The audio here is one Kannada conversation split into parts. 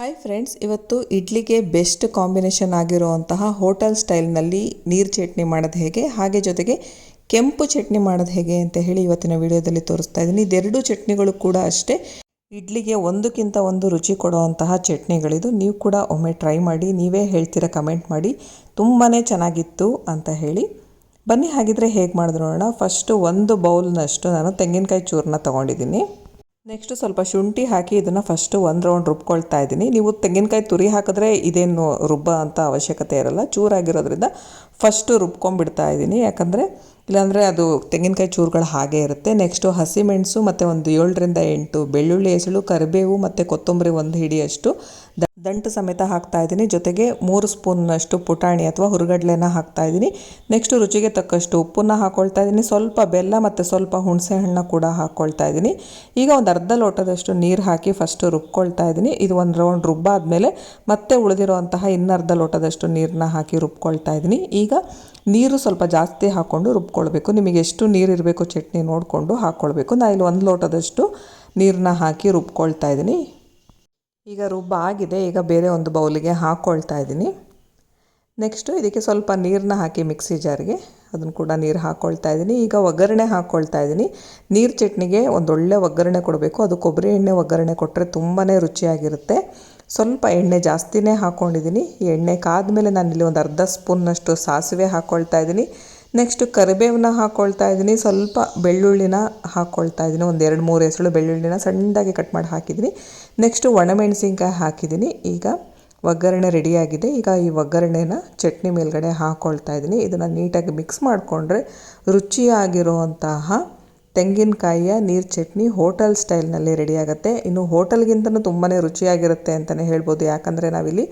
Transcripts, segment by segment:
ಹಾಯ್ ಫ್ರೆಂಡ್ಸ್ ಇವತ್ತು ಇಡ್ಲಿಗೆ ಬೆಸ್ಟ್ ಕಾಂಬಿನೇಷನ್ ಆಗಿರುವಂತಹ ಹೋಟೆಲ್ ಸ್ಟೈಲ್ನಲ್ಲಿ ನೀರು ಚಟ್ನಿ ಮಾಡೋದು ಹೇಗೆ? ಹಾಗೆ ಜೊತೆಗೆ ಕೆಂಪು ಚಟ್ನಿ ಮಾಡೋದು ಹೇಗೆ ಅಂತ ಹೇಳಿ ಇವತ್ತಿನ ವಿಡಿಯೋದಲ್ಲಿ ತೋರಿಸ್ತಾ ಇದ್ದೀನಿ. ಇದೆರಡು ಚಟ್ನಿಗಳು ಕೂಡ ಅಷ್ಟೇ. ಇಡ್ಲಿಗೆ ಒಂದಕ್ಕಿಂತ ಒಂದು ರುಚಿ ಕೊಡುವಂತಹ ಚಟ್ನಿಗಳಿದು. ನೀವು ಕೂಡ ಒಮ್ಮೆ ಟ್ರೈ ಮಾಡಿ, ನೀವೇ ಹೇಳ್ತೀರಾ ಕಮೆಂಟ್ ಮಾಡಿ. ತುಂಬಾ ಚೆನ್ನಾಗಿತ್ತು ಅಂತ ಹೇಳಿ. ಬನ್ನಿ, ಹಾಗಿದ್ರೆ ಹೇಗೆ ಮಾಡಿದ್ರು ನೋಡೋಣ. ಫಸ್ಟು ಒಂದು ಬೌಲ್ನಷ್ಟು ನಾನು ತೆಂಗಿನಕಾಯಿ ಚೂರನ್ನ ತೊಗೊಂಡಿದ್ದೀನಿ. ನೆಕ್ಸ್ಟು ಸ್ವಲ್ಪ ಶುಂಠಿ ಹಾಕಿ ಇದನ್ನು ಫಸ್ಟು ಒಂದು ರೌಂಡ್ ರುಬ್ಕೊಳ್ತಾ ಇದ್ದೀನಿ. ನೀವು ತೆಂಗಿನಕಾಯಿ ತುರಿ ಹಾಕಿದ್ರೆ ಇದೇನು ರುಬ್ಬ ಅಂತ ಅವಶ್ಯಕತೆ ಇರಲ್ಲ. ಚೂರಾಗಿರೋದ್ರಿಂದ ಫಸ್ಟು ರುಬ್ಕೊಂಡ್ಬಿಡ್ತಾ ಇದ್ದೀನಿ. ಯಾಕಂದರೆ ಇಲ್ಲಾಂದರೆ ಅದು ತೆಂಗಿನಕಾಯಿ ಚೂರುಗಳು ಹಾಗೆ ಇರುತ್ತೆ. ನೆಕ್ಸ್ಟು ಹಸಿಮೆಣಸು ಮತ್ತು ಒಂದು ಏಳರಿಂದ ಎಂಟು, ಬೆಳ್ಳುಳ್ಳಿ ಹೆಸಳು, ಕರಿಬೇವು ಮತ್ತು ಕೊತ್ತಂಬರಿ ಒಂದು ಹಿಡಿಯಷ್ಟು ದಂಟು ಸಮೇತ ಹಾಕ್ತಾ ಇದ್ದೀನಿ. ಜೊತೆಗೆ ಮೂರು ಸ್ಪೂನ್ನಷ್ಟು ಪುಟಾಣಿ ಅಥವಾ ಹುರುಗಡ್ಲೆನ ಹಾಕ್ತಾ ಇದ್ದೀನಿ. ನೆಕ್ಸ್ಟು ರುಚಿಗೆ ತಕ್ಕಷ್ಟು ಉಪ್ಪನ್ನು ಹಾಕ್ಕೊಳ್ತಾ ಇದ್ದೀನಿ. ಸ್ವಲ್ಪ ಬೆಲ್ಲ ಮತ್ತು ಸ್ವಲ್ಪ ಹುಣಸೆ ಹಣ್ಣು ಕೂಡ ಹಾಕ್ಕೊಳ್ತಾ ಇದ್ದೀನಿ. ಈಗ ಒಂದು ಅರ್ಧ ಲೋಟದಷ್ಟು ನೀರು ಹಾಕಿ ಫಸ್ಟು ರುಬ್ಕೊಳ್ತಾ ಇದ್ದೀನಿ. ಇದು ಒಂದು ರೌಂಡ್ ರುಬ್ಬಾದ್ಮೇಲೆ ಮತ್ತೆ ಉಳಿದಿರುವಂತಹ ಇನ್ನರ್ಧ ಲೋಟದಷ್ಟು ನೀರನ್ನ ಹಾಕಿ ರುಬ್ಕೊಳ್ತಾ ಇದ್ದೀನಿ. ಈಗ ನೀರು ಸ್ವಲ್ಪ ಜಾಸ್ತಿ ಹಾಕ್ಕೊಂಡು ರುಬ್ಕೊಳ್ಬೇಕು. ನಿಮಗೆ ಎಷ್ಟು ನೀರು ಇರಬೇಕು ಚಟ್ನಿ ನೋಡಿಕೊಂಡು ಹಾಕ್ಕೊಳ್ಬೇಕು ನಾನು ಇಲ್ಲಿ ಒಂದು ಲೋಟದಷ್ಟು ನೀರನ್ನ ಹಾಕಿ ರುಬ್ಕೊಳ್ತಾ ಇದ್ದೀನಿ. ಈಗ ರುಬ್ಬ ಆಗಿದೆ, ಈಗ ಬೇರೆ ಒಂದು ಬೌಲಿಗೆ ಹಾಕ್ಕೊಳ್ತಾ ಇದ್ದೀನಿ. ನೆಕ್ಸ್ಟು ಇದಕ್ಕೆ ಸ್ವಲ್ಪ ನೀರನ್ನ ಹಾಕಿ ಮಿಕ್ಸಿ ಜಾರಿಗೆ. ಅದನ್ನು ಕೂಡ ನೀರು ಹಾಕ್ಕೊಳ್ತಾ ಇದ್ದೀನಿ. ಈಗ ಒಗ್ಗರಣೆ ಹಾಕ್ಕೊಳ್ತಾ ಇದ್ದೀನಿ. ನೀರು ಚಟ್ನಿಗೆ ಒಂದೊಳ್ಳೆ ಒಗ್ಗರಣೆ ಕೊಡಬೇಕು. ಅದು ಕೊಬ್ಬರಿ ಎಣ್ಣೆ ಒಗ್ಗರಣೆ ಕೊಟ್ಟರೆ ತುಂಬಾ ರುಚಿಯಾಗಿರುತ್ತೆ. ಸ್ವಲ್ಪ ಎಣ್ಣೆ ಜಾಸ್ತಿನೇ ಹಾಕ್ಕೊಂಡಿದ್ದೀನಿ ಎಣ್ಣೆ ಕಾದ್ಮೇಲೆ ನಾನಿಲ್ಲಿ ಒಂದು ಅರ್ಧ ಸ್ಪೂನ್ನಷ್ಟು ಸಾಸಿವೆ ಹಾಕ್ಕೊಳ್ತಾ ಇದ್ದೀನಿ. ನೆಕ್ಸ್ಟು ಕರಿಬೇವನ್ನ ಹಾಕ್ಕೊಳ್ತಾ ಇದ್ದೀನಿ. ಸ್ವಲ್ಪ ಬೆಳ್ಳುಳ್ಳಿನ ಹಾಕ್ಕೊಳ್ತಾ ಇದ್ದೀನಿ. ಒಂದು ಎರಡು ಮೂರು ಹೆಸಳು ಬೆಳ್ಳುಳ್ಳಿನ ಸಣ್ಣದಾಗಿ ಕಟ್ ಮಾಡಿ ಹಾಕಿದ್ದೀನಿ. ನೆಕ್ಸ್ಟು ಒಣಮೆಣಸಿನ್ಕಾಯಿ ಹಾಕಿದ್ದೀನಿ. ಈಗ ಒಗ್ಗರಣೆ ರೆಡಿಯಾಗಿದೆ. ಈಗ ಈ ಒಗ್ಗರಣೆನ ಚಟ್ನಿ ಮೇಲ್ಗಡೆ ಹಾಕ್ಕೊಳ್ತಾ ಇದ್ದೀನಿ. ಇದನ್ನು ನೀಟಾಗಿ ಮಿಕ್ಸ್ ಮಾಡಿಕೊಂಡ್ರೆ ರುಚಿಯಾಗಿರುವಂತಹ ತೆಂಗಿನಕಾಯಿಯ ನೀರು ಚಟ್ನಿ ಹೋಟೆಲ್ ಸ್ಟೈಲ್ನಲ್ಲಿ ರೆಡಿಯಾಗುತ್ತೆ. ಇನ್ನು ಹೋಟೆಲ್ಗಿಂತನೂ ತುಂಬಾ ರುಚಿಯಾಗಿರುತ್ತೆ ಅಂತಲೇ ಹೇಳ್ಬೋದು. ಯಾಕಂದರೆ ನಾವಿಲ್ಲಿ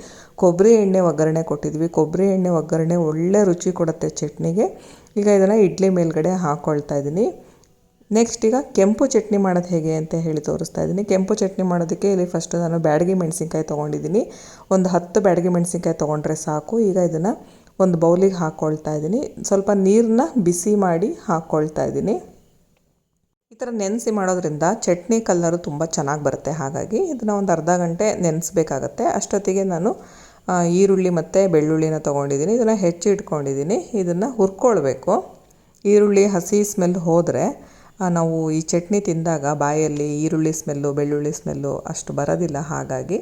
ಕೊಬ್ಬರಿ ಎಣ್ಣೆ ಒಗ್ಗರಣೆ ಕೊಟ್ಟಿದ್ವಿ. ಕೊಬ್ಬರಿ ಎಣ್ಣೆ ಒಗ್ಗರಣೆ ಒಳ್ಳೆ ರುಚಿ ಕೊಡುತ್ತೆ ಚಟ್ನಿಗೆ. ಈಗ ಇದನ್ನು ಇಡ್ಲಿ ಮೇಲ್ಗಡೆ ಹಾಕ್ಕೊಳ್ತಾ ಇದ್ದೀನಿ. ನೆಕ್ಸ್ಟ್ ಈಗ ಕೆಂಪು ಚಟ್ನಿ ಮಾಡೋದು ಹೇಗೆ ಅಂತ ಹೇಳಿ ತೋರಿಸ್ತಾ ಇದ್ದೀನಿ. ಕೆಂಪು ಚಟ್ನಿ ಮಾಡೋದಕ್ಕೆ ಇಲ್ಲಿ ಫಸ್ಟ್ ನಾನು ಬ್ಯಾಡಗಿ ಮೆಣಸಿನ್ಕಾಯಿ ತೊಗೊಂಡಿದ್ದೀನಿ. ಒಂದು ಹತ್ತು ಬ್ಯಾಡಗಿ ಮೆಣಸಿನ್ಕಾಯಿ ತೊಗೊಂಡ್ರೆ ಸಾಕು. ಈಗ ಇದನ್ನು ಒಂದು ಬೌಲಿಗೆ ಹಾಕ್ಕೊಳ್ತಾ ಇದ್ದೀನಿ. ಸ್ವಲ್ಪ ನೀರನ್ನ ಬಿಸಿ ಮಾಡಿ ಹಾಕ್ಕೊಳ್ತಾ ಇದ್ದೀನಿ. ಥರ ನೆನೆಸಿ ಮಾಡೋದ್ರಿಂದ ಚಟ್ನಿ ಕಲ್ಲರು ತುಂಬ ಚೆನ್ನಾಗಿ ಬರುತ್ತೆ. ಹಾಗಾಗಿ ಇದನ್ನು ಒಂದು ಅರ್ಧ ಗಂಟೆ ನೆನೆಸ್ಬೇಕಾಗತ್ತೆ. ಅಷ್ಟೊತ್ತಿಗೆ ನಾನು ಈರುಳ್ಳಿ ಮತ್ತು ಬೆಳ್ಳುಳ್ಳಿನ ತೊಗೊಂಡಿದ್ದೀನಿ. ಇದನ್ನು ಹೆಚ್ಚಿ ಇಟ್ಕೊಂಡಿದ್ದೀನಿ. ಇದನ್ನು ಹುರ್ಕೊಳ್ಬೇಕು. ಈರುಳ್ಳಿ ಹಸಿ ಸ್ಮೆಲ್ ಹೋದರೆ ನಾವು ಈ ಚಟ್ನಿ ತಿಂದಾಗ ಬಾಯಲ್ಲಿ ಈರುಳ್ಳಿ ಸ್ಮೆಲ್ಲು ಬೆಳ್ಳುಳ್ಳಿ ಸ್ಮೆಲ್ಲು ಅಷ್ಟು ಬರೋದಿಲ್ಲ. ಹಾಗಾಗಿ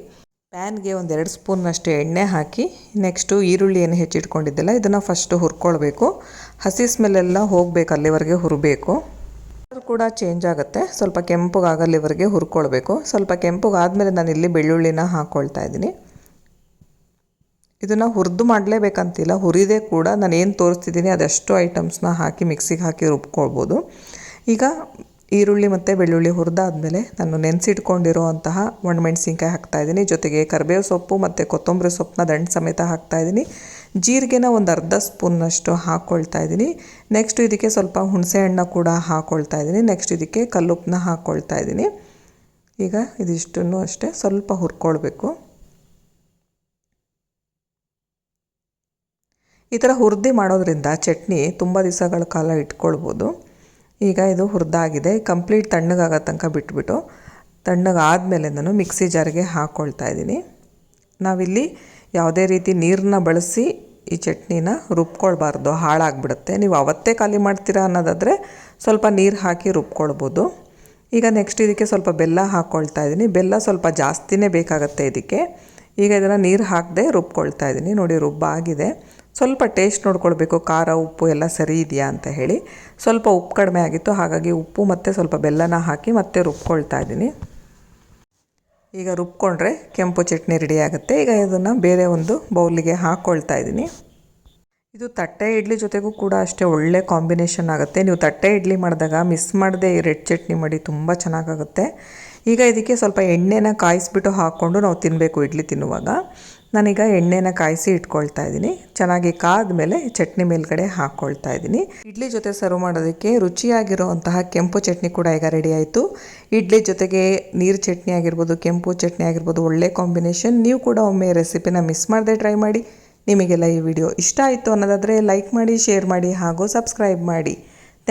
ಪ್ಯಾನ್ಗೆ ಒಂದು ಎರಡು ಸ್ಪೂನ್ನಷ್ಟು ಎಣ್ಣೆ ಹಾಕಿ, ನೆಕ್ಸ್ಟು ಈರುಳ್ಳಿ ಏನು ಹೆಚ್ಚಿಟ್ಕೊಂಡಿದ್ದೆಲ್ಲ ಇದನ್ನು ಫಸ್ಟು ಹುರ್ಕೊಳ್ಬೇಕು. ಹಸಿ ಸ್ಮೆಲ್ಲೆಲ್ಲ ಹೋಗಬೇಕು, ಅಲ್ಲಿವರೆಗೆ ಹುರಬೇಕು. ಕೂಡ ಚೇಂಜ್ ಆಗುತ್ತೆ. ಸ್ವಲ್ಪ ಕೆಂಪುಗಾಗಲ್ಲಿವರೆಗೆ ಹುರ್ಕೊಳ್ಬೇಕು. ಸ್ವಲ್ಪ ಕೆಂಪುಗಾದಮೇಲೆ ನಾನು ಇಲ್ಲಿ ಬೆಳ್ಳುಳ್ಳಿನ ಹಾಕ್ಕೊಳ್ತಾ ಇದ್ದೀನಿ. ಇದನ್ನು ಹುರಿದು ಮಾಡಲೇಬೇಕಂತಿಲ್ಲ. ಹುರಿದೇ ಕೂಡ ನಾನು ಏನು ತೋರಿಸ್ತಿದ್ದೀನಿ ಅದಷ್ಟು ಐಟಮ್ಸ್ನ ಹಾಕಿ ಮಿಕ್ಸಿಗೆ ಹಾಕಿ ರುಬ್ಕೊಳ್ಬೋದು. ಈಗ ಈರುಳ್ಳಿ ಮತ್ತು ಬೆಳ್ಳುಳ್ಳಿ ಹುರಿದಾದ್ಮೇಲೆ ನಾನು ನೆನೆಸಿಟ್ಕೊಂಡಿರುವಂತಹ ಒಣಮೆಣಸಿನ್ಕಾಯಿ ಹಾಕ್ತಾಯಿದ್ದೀನಿ ಜೊತೆಗೆ ಕರಿಬೇವು ಸೊಪ್ಪು ಮತ್ತು ಕೊತ್ತಂಬರಿ ಸೊಪ್ಪನ್ನ ದಂಡು ಸಮೇತ ಹಾಕ್ತಾಯಿದ್ದೀನಿ ಜೀರಿಗೆನ ಒಂದು ಅರ್ಧ ಸ್ಪೂನ್ನಷ್ಟು ಹಾಕ್ಕೊಳ್ತಾ ಇದ್ದೀನಿ. ನೆಕ್ಸ್ಟ್ ಇದಕ್ಕೆ ಸ್ವಲ್ಪ ಹುಣಸೆ ಹಣ್ಣು ಕೂಡ ಹಾಕ್ಕೊಳ್ತಾ ಇದ್ದೀನಿ. ನೆಕ್ಸ್ಟ್ ಇದಕ್ಕೆ ಕಲ್ಲುಪ್ಪನ್ನ ಹಾಕ್ಕೊಳ್ತಾ ಇದ್ದೀನಿ. ಈಗ ಇದಿಷ್ಟನ್ನು ಅಷ್ಟೇ ಸ್ವಲ್ಪ ಹುರ್ಕೊಳ್ಬೇಕು. ಈ ಥರ ಹುರಿದು ಮಾಡೋದ್ರಿಂದ ಚಟ್ನಿ ತುಂಬ ದಿವಸಗಳ ಕಾಲ ಇಟ್ಕೊಳ್ಬೋದು. ಈಗ ಇದು ಹುರಿದಾಗಿದೆ. ಕಂಪ್ಲೀಟ್ ತಣ್ಣಗಾಗೋ ತನಕ ಬಿಟ್ಬಿಟ್ಟು ತಣ್ಣಗಾದಮೇಲೆ ನಾನು ಮಿಕ್ಸಿ ಜಾರಿಗೆ ಹಾಕ್ಕೊಳ್ತಾ ಇದ್ದೀನಿ. ನಾವಿಲ್ಲಿ ಯಾವುದೇ ರೀತಿ ನೀರನ್ನ ಬಳಸಿ ಈ ಚಟ್ನಿನ ರುಬ್ಕೊಳ್ಬಾರ್ದು. ಹಾಳಾಗ್ಬಿಡುತ್ತೆ. ನೀವು ಅವತ್ತೇ ಖಾಲಿ ಮಾಡ್ತೀರಾ ಅನ್ನೋದಾದರೆ ಸ್ವಲ್ಪ ನೀರು ಹಾಕಿ ರುಬ್ಕೊಳ್ಬೋದು. ಈಗ ನೆಕ್ಸ್ಟ್ ಇದಕ್ಕೆ ಸ್ವಲ್ಪ ಬೆಲ್ಲ ಹಾಕ್ಕೊಳ್ತಾ ಇದ್ದೀನಿ. ಬೆಲ್ಲ ಸ್ವಲ್ಪ ಜಾಸ್ತಿನೇ ಬೇಕಾಗುತ್ತೆ ಇದಕ್ಕೆ. ಈಗ ಇದನ್ನು ನೀರು ಹಾಕದೆ ರುಬ್ಕೊಳ್ತಾ ಇದ್ದೀನಿ. ನೋಡಿ, ರುಬ್ಬಾಗಿದೆ. ಸ್ವಲ್ಪ ಟೇಸ್ಟ್ ನೋಡ್ಕೊಳ್ಬೇಕು, ಖಾರ, ಉಪ್ಪು ಎಲ್ಲ ಸರಿ ಇದೆಯಾ ಅಂತ ಹೇಳಿ. ಸ್ವಲ್ಪ ಉಪ್ಪು ಕಡಿಮೆ ಆಗಿತ್ತು, ಹಾಗಾಗಿ ಉಪ್ಪು ಮತ್ತು ಸ್ವಲ್ಪ ಬೆಲ್ಲನ ಹಾಕಿ ಮತ್ತೆ ರುಬ್ಕೊಳ್ತಾ ಇದ್ದೀನಿ. ಈಗ ರುಬ್ಕೊಂಡ್ರೆ ಕೆಂಪು ಚಟ್ನಿ ರೆಡಿ ಆಗುತ್ತೆ. ಈಗ ಇದನ್ನು ಬೇರೆ ಒಂದು ಬೌಲಿಗೆ ಹಾಕ್ಕೊಳ್ತಾ ಇದ್ದೀನಿ. ಇದು ತಟ್ಟೆ ಇಡ್ಲಿ ಜೊತೆಗೂ ಕೂಡ ಅಷ್ಟೇ ಒಳ್ಳೆ ಕಾಂಬಿನೇಷನ್ ಆಗುತ್ತೆ. ನೀವು ತಟ್ಟೆ ಇಡ್ಲಿ ಮಾಡಿದಾಗ ಮಿಸ್ ಮಾಡದೆ ಈ ರೆಡ್ ಚಟ್ನಿ ಮಾಡಿ ತುಂಬ ಚೆನ್ನಾಗಾಗುತ್ತೆ. ಈಗ ಇದಕ್ಕೆ ಸ್ವಲ್ಪ ಎಣ್ಣೆನ ಕಾಯಿಸ್ಬಿಟ್ಟು ಹಾಕ್ಕೊಂಡು ನಾವು ತಿನ್ನಬೇಕು ಇಡ್ಲಿ ತಿನ್ನುವಾಗ. ನಾನೀಗ ಎಣ್ಣೆನ ಕಾಯಿಸಿ ಇಟ್ಕೊಳ್ತಾ ಇದ್ದೀನಿ. ಚೆನ್ನಾಗಿ ಕಾದ್ಮೇಲೆ ಚಟ್ನಿ ಮೇಲ್ಗಡೆ ಹಾಕ್ಕೊಳ್ತಾ ಇದ್ದೀನಿ. ಇಡ್ಲಿ ಜೊತೆ ಸರ್ವ್ ಮಾಡೋದಕ್ಕೆ ರುಚಿಯಾಗಿರುವಂತಹ ಕೆಂಪು ಚಟ್ನಿ ಕೂಡ ಈಗ ರೆಡಿ ಆಯಿತು. ಇಡ್ಲಿ ಜೊತೆಗೆ ನೀರು ಚಟ್ನಿ ಆಗಿರ್ಬೋದು, ಕೆಂಪು ಚಟ್ನಿ ಆಗಿರ್ಬೋದು, ಒಳ್ಳೆ ಕಾಂಬಿನೇಷನ್ ನೀವು ಕೂಡ ಒಮ್ಮೆ ರೆಸಿಪಿನ ಮಿಸ್ ಮಾಡದೆ ಟ್ರೈ ಮಾಡಿ. ನಿಮಗೆಲ್ಲ ಈ ವಿಡಿಯೋ ಇಷ್ಟ ಆಯಿತು ಅನ್ನೋದಾದರೆ ಲೈಕ್ ಮಾಡಿ ಶೇರ್ ಮಾಡಿ ಹಾಗೂ ಸಬ್ಸ್ಕ್ರೈಬ್ ಮಾಡಿ.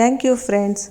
Thank you friends